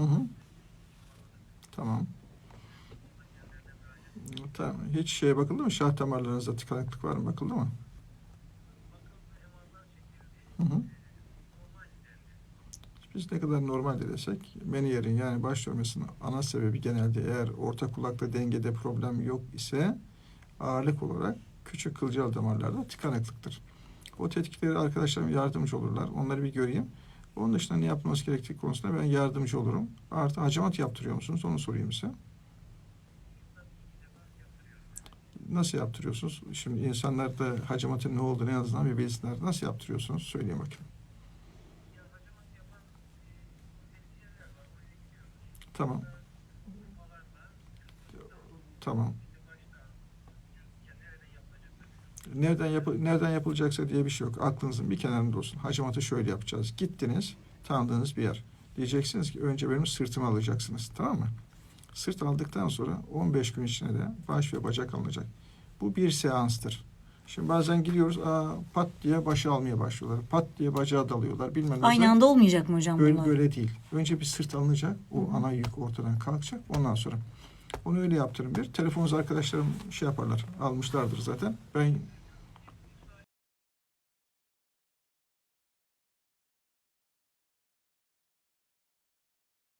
Hı hı. Tamam. Tamam. Hiç şeye bakıldı mı? Şah damarlarınızda tıkanıklık var mı? Bakıldı mı? Hı hı. Biz ne kadar normal desek Meniere'in yani baş dönmesinin ana sebebi genelde eğer orta kulakta dengede problem yok ise ağırlık olarak küçük kılcal damarlarda tıkanıklıktır. O tetkikleri arkadaşlarım yardımcı olurlar. Onları bir göreyim. Onun dışında ne yapılması gerektiği konusunda ben yardımcı olurum. Artı hacamat yaptırıyor musunuz? Onu sorayım size. Nasıl yaptırıyorsunuz? Şimdi insanlarda hacamatın ne olduğunu en azından bir bilsinler. Nasıl yaptırıyorsunuz? Söyleyin bakayım. Tamam. Tamam. Nereden yapı nereden yapılacaksa diye bir şey yok. Aklınızın bir kenarında olsun. Hacamatı şöyle yapacağız. Gittiniz, tanıdığınız bir yer. Diyeceksiniz ki önce benim sırtımı alacaksınız. Tamam mı? Sırt aldıktan sonra 15 gün içinde de baş ve bacak alınacak. Bu bir seanstır. Şimdi bazen gidiyoruz, aa, pat diye başı almaya başlıyorlar. Pat diye bacağı dalıyorlar. Bilmem ne. Aynı anda olmayacak mı hocam Böyle, bunlar? böyle değil. Önce bir sırt alınacak. O Hı ana yük ortadan kalkacak. Ondan sonra. Onu öyle yaptırın bir. Telefonunuz arkadaşlarım şey yaparlar. Almışlardır zaten. Ben